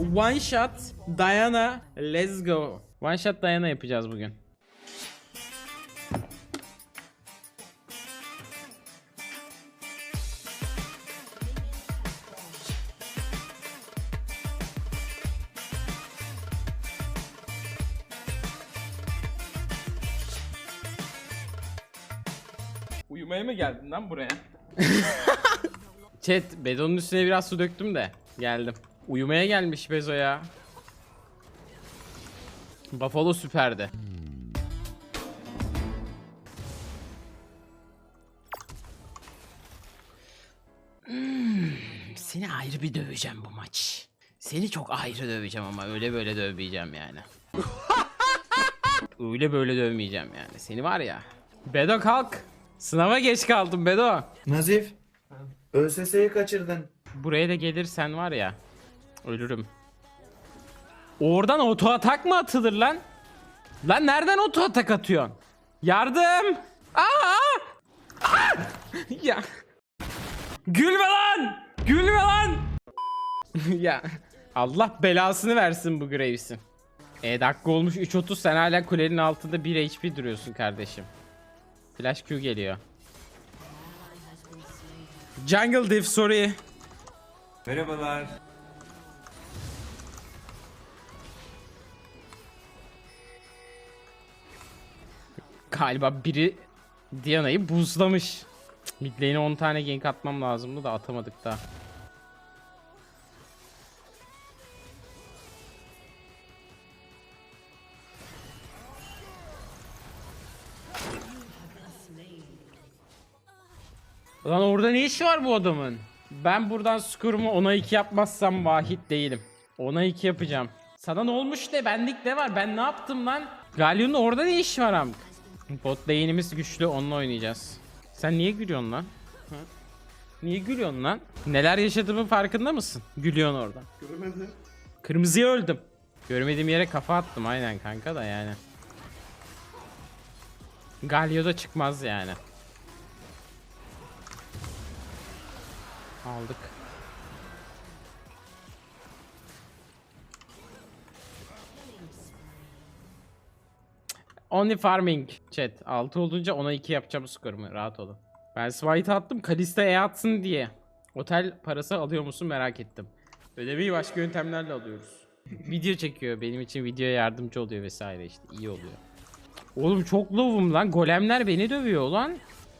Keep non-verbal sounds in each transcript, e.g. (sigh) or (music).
One shot Diana. Let's go. One shot Diana yapacağız bugün. Uyumaya mı geldin lan buraya? Chat, Bezo'nun üstüne biraz su döktüm de geldim. Uyumaya gelmiş Bezo ya. Buffalo süperdi. Hmm, Seni ayrı bir döveceğim bu maç. Seni çok ayrı döveceğim ama öyle böyle dövmeyeceğim yani. (laughs) öyle böyle dövmeyeceğim yani. Seni var ya. Bedo kalk. Sınava geç kaldım Bedo. Nazif. ÖSS'yi kaçırdın. Buraya da gelirsen var ya. Ölürüm. Oradan oto atak mı atılır lan? Lan nereden oto atak atıyorsun? Yardım! Aa! Aa! (laughs) ya. Gülme lan! Gülme lan! (laughs) ya Allah belasını versin bu Graves'in. E dakika olmuş 3.30 sen hala kulenin altında 1 HP duruyorsun kardeşim. Flash Q geliyor. Jungle Diff sorry. Merhabalar. Galiba biri Diana'yı buzlamış. Mid lane'e 10 tane gank atmam lazımdı da atamadık da. Lan orada ne işi var bu adamın? Ben buradan skorumu 10'a 2 yapmazsam vahit değilim. 10'a 2 yapacağım. Sana ne olmuş de benlik ne var? Ben ne yaptım lan? Galio'nun orada ne işi var amk? Bot lane'imiz güçlü onunla oynayacağız. Sen niye gülüyorsun lan? Ha? Niye gülüyorsun lan? Neler yaşadığımın farkında mısın? Gülüyorsun orada. Görmedim. Kırmızıya öldüm. Görmediğim yere kafa attım aynen kanka da yani. Galio da çıkmaz yani. Aldık. Only farming chat. 6 olunca ona 2 yapacağım skorumu. Rahat olun. Ben Smite attım Kalista E atsın diye. Otel parası alıyor musun merak ettim. Ödemeyi başka yöntemlerle alıyoruz. Video çekiyor. Benim için videoya yardımcı oluyor vesaire işte. iyi oluyor. Oğlum çok lovum lan. Golemler beni dövüyor lan.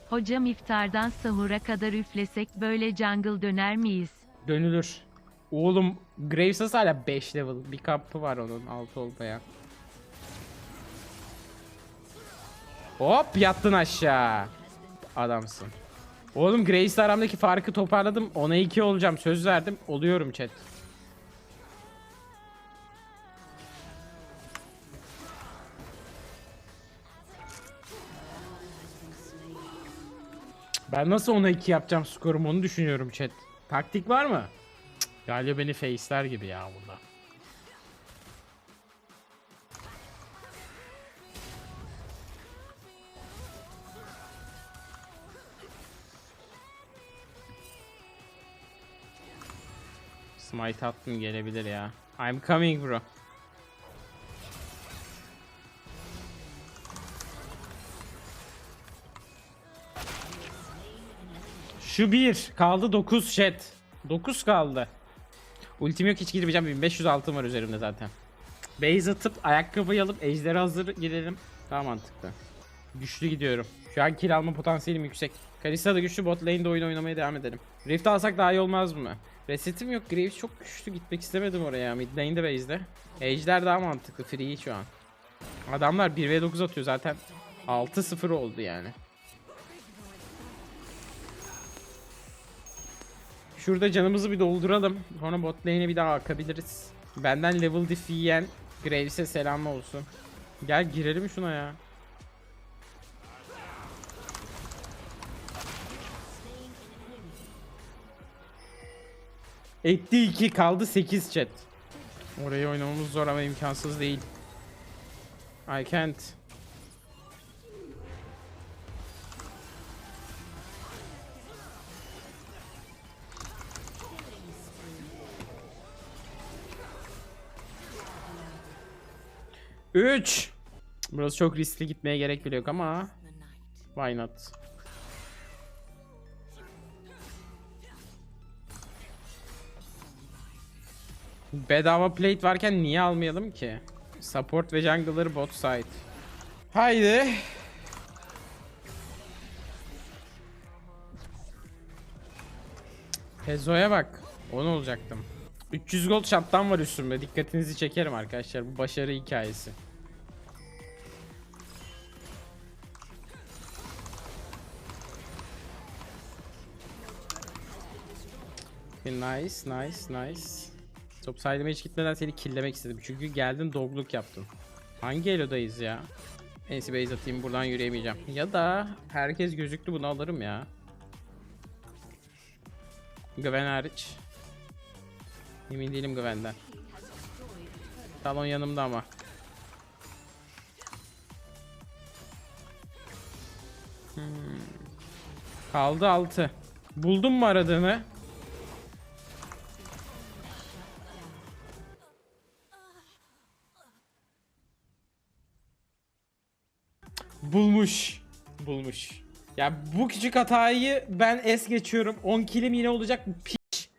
Hocam iftardan sahura kadar üflesek böyle jungle döner miyiz? Dönülür. Oğlum Graves hala 5 level. Bir kampı var onun 6 olmaya. Hop yattın aşağı. Adamsın. Oğlum Graves'le aramdaki farkı toparladım. Ona 2 olacağım. Söz verdim. Oluyorum chat. Ben nasıl ona 2 yapacağım skorumu onu düşünüyorum chat. Taktik var mı? Galiba beni face'ler gibi ya burada. Smite attım gelebilir ya. I'm coming bro. Şu bir. Kaldı 9 chat. 9 kaldı. Ultim yok hiç girmeyeceğim. 1500 altın var üzerimde zaten. Base atıp ayakkabıyı alıp ejderi hazır gidelim. Daha mantıklı. Güçlü gidiyorum. Şu an kill alma potansiyelim yüksek. Kalista da güçlü bot lane'de oyun oynamaya devam edelim. Rift alsak daha iyi olmaz mı? Resetim yok. Graves çok güçlü gitmek istemedim oraya. Mid lane'de base'de. Ejder daha mantıklı. Free şu an. Adamlar 1v9 atıyor zaten. 6-0 oldu yani. Şurada canımızı bir dolduralım. Sonra bot lane'e bir daha akabiliriz. Benden level diff yiyen Graves'e selam olsun. Gel girelim şuna ya. Etti 2 kaldı 8 chat. Orayı oynamamız zor ama imkansız değil. I can't. Üç. Burası çok riskli gitmeye gerek bile yok ama why not? Bedava plate varken niye almayalım ki? Support ve jungler bot side. Haydi. Pezo'ya bak. Onu olacaktım. 300 gold şaptan var üstümde. Dikkatinizi çekerim arkadaşlar. Bu başarı hikayesi. Nice, nice, nice. Top side'ime hiç gitmeden seni killemek istedim. Çünkü geldin dogluk yaptın. Hangi elodayız ya? Neyse base atayım buradan yürüyemeyeceğim. Ya da herkes gözüktü bunu alırım ya. Güven hariç. Emin değilim güvenden. Talon yanımda ama. Hmm. Kaldı 6. Buldun mu aradığını? Bulmuş. Bulmuş. Ya bu küçük hatayı ben es geçiyorum. 10 kilim yine olacak piç.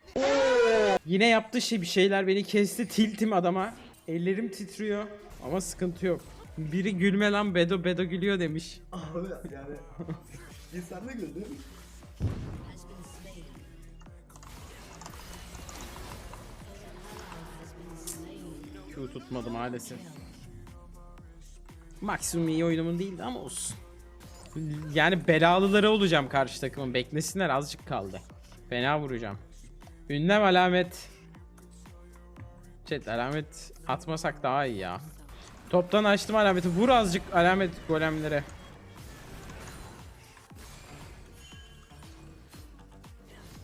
Yine yaptığı şey bir şeyler beni kesti tiltim adama. Ellerim titriyor ama sıkıntı yok. Biri gülme lan Bedo Bedo gülüyor demiş. Abi yani (laughs) insan da güldü. Q tutmadı maalesef. Maksimum iyi oyunumun değildi ama olsun. Yani belalıları olacağım karşı takımın. Beklesinler azıcık kaldı. Fena vuracağım. Ünlem alamet. Chat alamet atmasak daha iyi ya. Toptan açtım alameti. Vur azıcık alamet golemlere.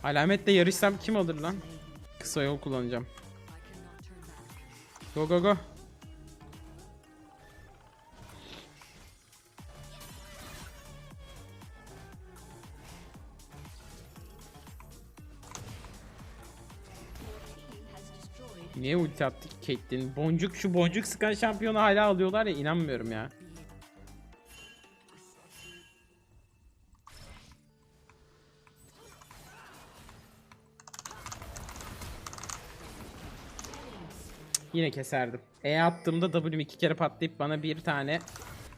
Alametle yarışsam kim alır lan? Kısa yol kullanacağım. Go go go. Niye ulti attık Caitlyn? Boncuk şu boncuk sıkan şampiyonu hala alıyorlar ya inanmıyorum ya. Yine keserdim. E attığımda W'm iki kere patlayıp bana bir tane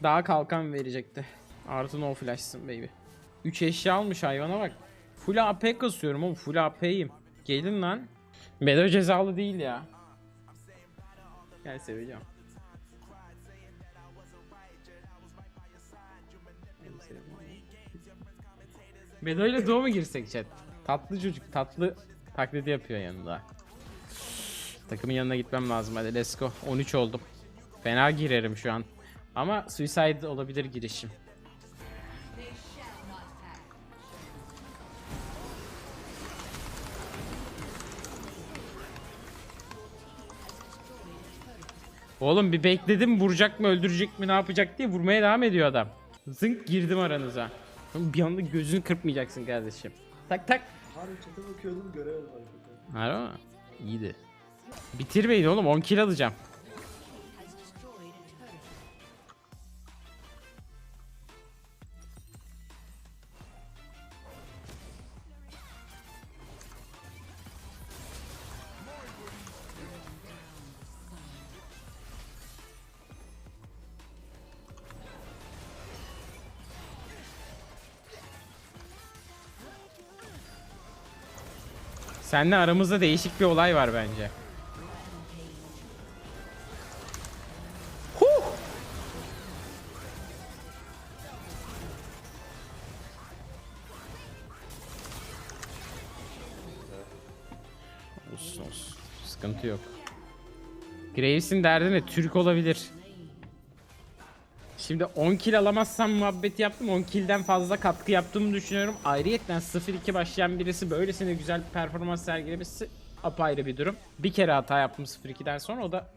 daha kalkan verecekti. Artı no flash'sın baby. 3 eşya almış hayvana bak. Full AP kasıyorum oğlum. Full AP'yim. Gelin lan. Bedo cezalı değil ya. Gel seveceğim. Bedo ile doğu mu girsek chat? Tatlı çocuk tatlı taklidi yapıyor yanında. Takımın yanına gitmem lazım hadi let's go. 13 oldum. Fena girerim şu an. Ama suicide olabilir girişim. Oğlum bir bekledim vuracak mı öldürecek mi ne yapacak diye vurmaya devam ediyor adam. Zınk girdim aranıza. Bir anda gözünü kırpmayacaksın kardeşim. Tak tak. Harbi çete bakıyordum göremedim hakikaten. Harbi mi? İyiydi. Bitirmeyin oğlum 10 kill alacağım. Seninle aramızda değişik bir olay var bence. Huh! Olsun olsun. Sıkıntı yok. Graves'in derdi ne? Türk olabilir. Şimdi 10 kill alamazsam muhabbeti yaptım. 10 kill'den fazla katkı yaptığımı düşünüyorum. Ayrıyetten 0-2 başlayan birisi böylesine güzel bir performans sergilemesi apayrı bir durum. Bir kere hata yaptım 0-2'den sonra o da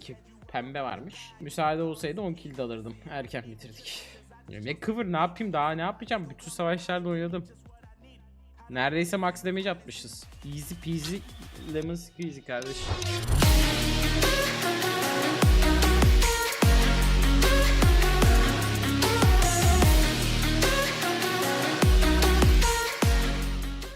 ki pembe varmış. Müsaade olsaydı 10 kill de alırdım. Erken bitirdik. Ne kıvır ne yapayım daha ne yapacağım? Bütün savaşlarda oynadım. Neredeyse max damage atmışız. Easy peasy lemon squeezy kardeşim.